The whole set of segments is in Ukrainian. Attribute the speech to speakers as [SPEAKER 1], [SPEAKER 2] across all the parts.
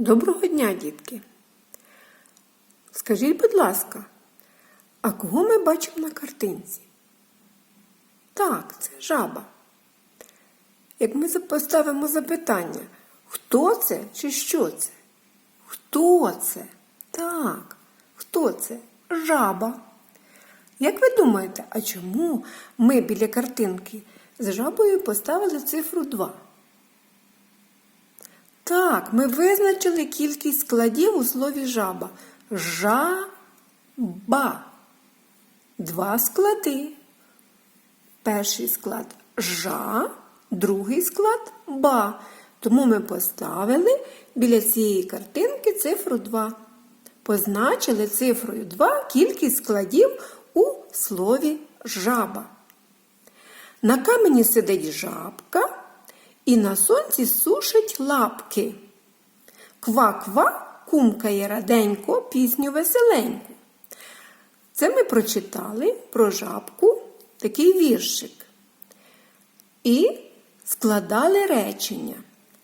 [SPEAKER 1] Доброго дня, дітки. Скажіть, будь ласка, а кого ми бачимо на картинці? Так, це жаба. Як ми поставимо запитання, хто це чи що це? Хто це? Так, хто це? Жаба. Як ви думаєте, а чому ми біля картинки з жабою поставили цифру 2? Так, ми визначили кількість складів у слові жаба. Жаба. Два склади. Перший склад жа, другий склад ба. Тому ми поставили біля цієї картинки цифру 2. Позначили цифрою 2 кількість складів у слові жаба. На камені сидить жабка і на сонці сушить лапки. Ква-ква кумкає раденько пісню веселеньку. Це ми прочитали про жабку такий віршик. І складали речення.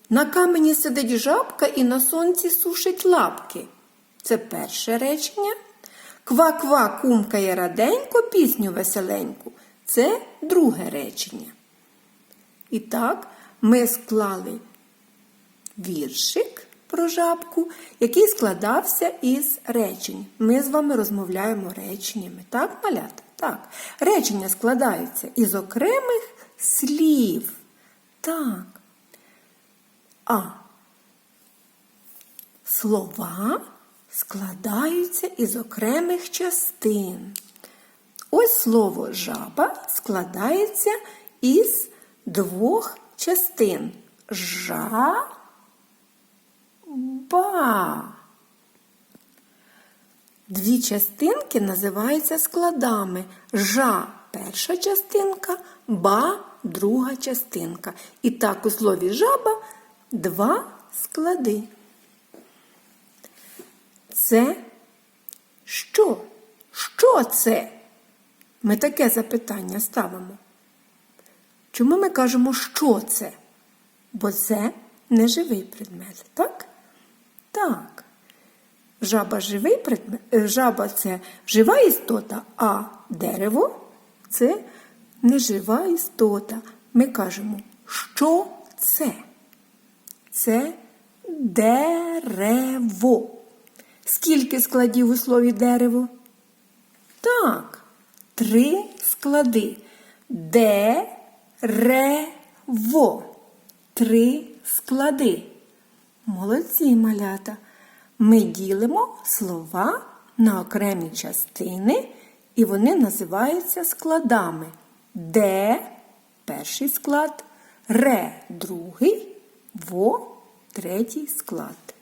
[SPEAKER 1] На камені сидить жабка і на сонці сушить лапки. Це перше речення. Ква-ква кумкає раденько пісню веселеньку. Це друге речення. І так, ми склали віршик про жабку, який складався із речень. Ми з вами розмовляємо реченнями. Так, малята? Так. Речення складаються із окремих слів. Так. А слова складаються із окремих частин. Ось слово жаба складається із двох частин. Жаба. Дві частинки називаються складами. Жа перша частинка, ба друга частинка. І так у слові жаба два склади. Це що? Що це? Ми таке запитання ставимо. Чому ми кажемо, що це? Бо це неживий предмет, так? Так. Жаба живий предмет, е, жаба це жива істота, а дерево це нежива істота. Ми кажемо, що це? Це дерево. Скільки складів у слові дерево? Так, три склади. Дерево. Три склади. Молодці малята. Ми ділимо слова на окремі частини, і вони називаються складами. Де перший склад, ре другий, во третій склад.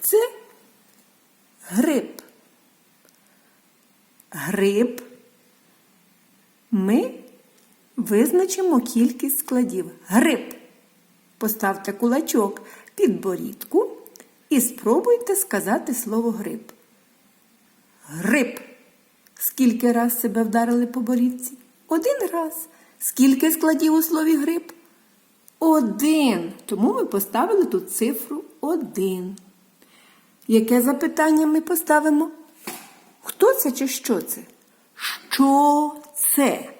[SPEAKER 1] Це гриб. Гриб ми визначимо кількість складів. Гриб. Поставте кулачок під борідку і спробуйте сказати слово гриб. Гриб. Скільки раз себе вдарили по борідці? Один раз. Скільки складів у слові гриб? Один. Тому ми поставили тут цифру один. Яке запитання ми поставимо? Хто це чи що це? Що це?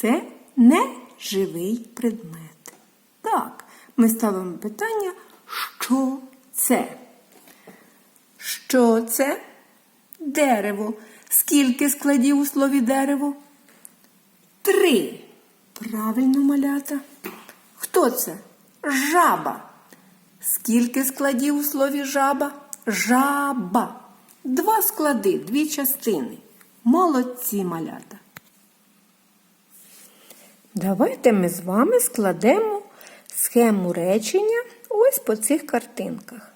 [SPEAKER 1] Це не живий предмет. Так, ми ставимо питання, що це? Що це? Дерево. Скільки складів у слові дерево? Три. Правильно, малята. Хто це? Жаба. Скільки складів у слові жаба? Жаба. Два склади, дві частини. Молодці малята. Давайте ми з вами складемо схему речення ось по цих картинках.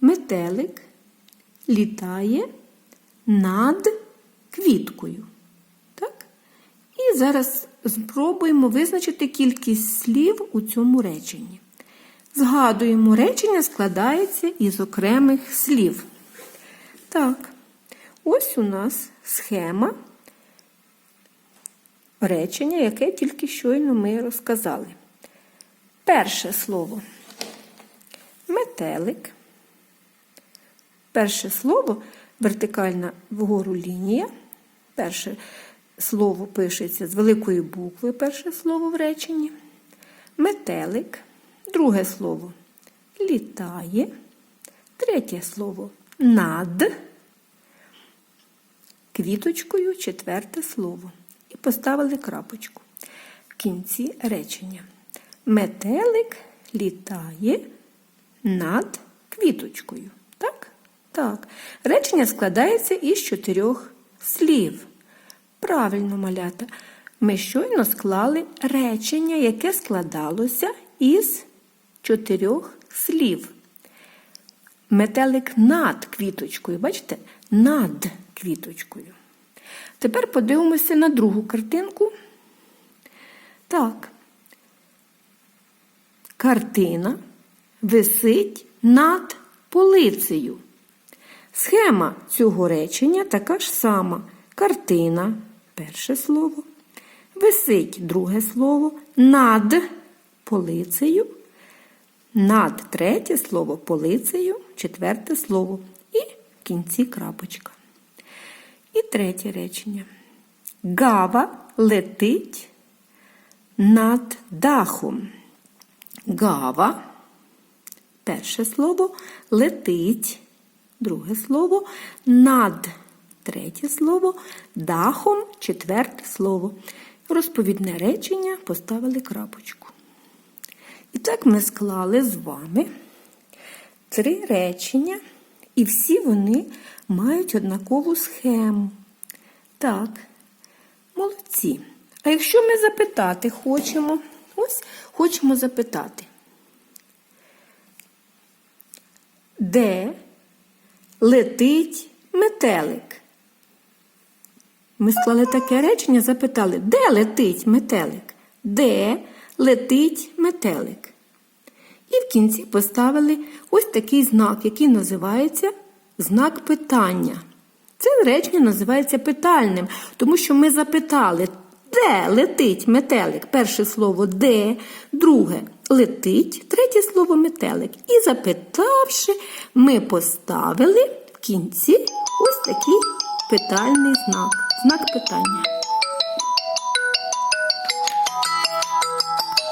[SPEAKER 1] Метелик літає над квіткою. Так? І зараз спробуємо визначити кількість слів у цьому реченні. Згадуємо, речення складається із окремих слів. Так, ось у нас схема речення, яке тільки щойно ми розказали. Перше слово метелик. Перше слово вертикальна вгору лінія. Перше слово пишеться з великої букви, перше слово в реченні. Метелик. Друге слово літає. Третє слово над. Квіточкою четверте слово. І поставили крапочку. В кінці речення. Метелик літає над квіточкою. Так? Так. Речення складається із чотирьох слів. Правильно, малята. Ми щойно склали речення, яке складалося із чотирьох слів. Метелик над квіточкою. Бачите? Над квіточкою. Тепер подивимося на другу картинку. Так. Картина висить над полицею. Схема цього речення така ж сама. Картина перше слово. Висить друге слово. Над полицею. Над третє слово полицею, четверте слово. І в кінці крапочка. І третє речення. Гава летить над дахом. Гава. Перше слово летить. Друге слово над. Третє слово дахом, четверте слово. Розповідне речення поставили крапочку. І так ми склали з вами три речення, і всі вони мають однакову схему. Так, молодці. А якщо ми запитати хочемо, ось хочемо запитати, де летить метелик? Ми склали таке речення, запитали, де летить метелик? Де летить метелик? І в кінці поставили ось такий знак, який називається знак питання. Це речення називається питальним, тому що ми запитали, де летить метелик? Перше слово де, друге летить, третє слово метелик. І запитавши, ми поставили в кінці ось такий питальний знак. Знак питання.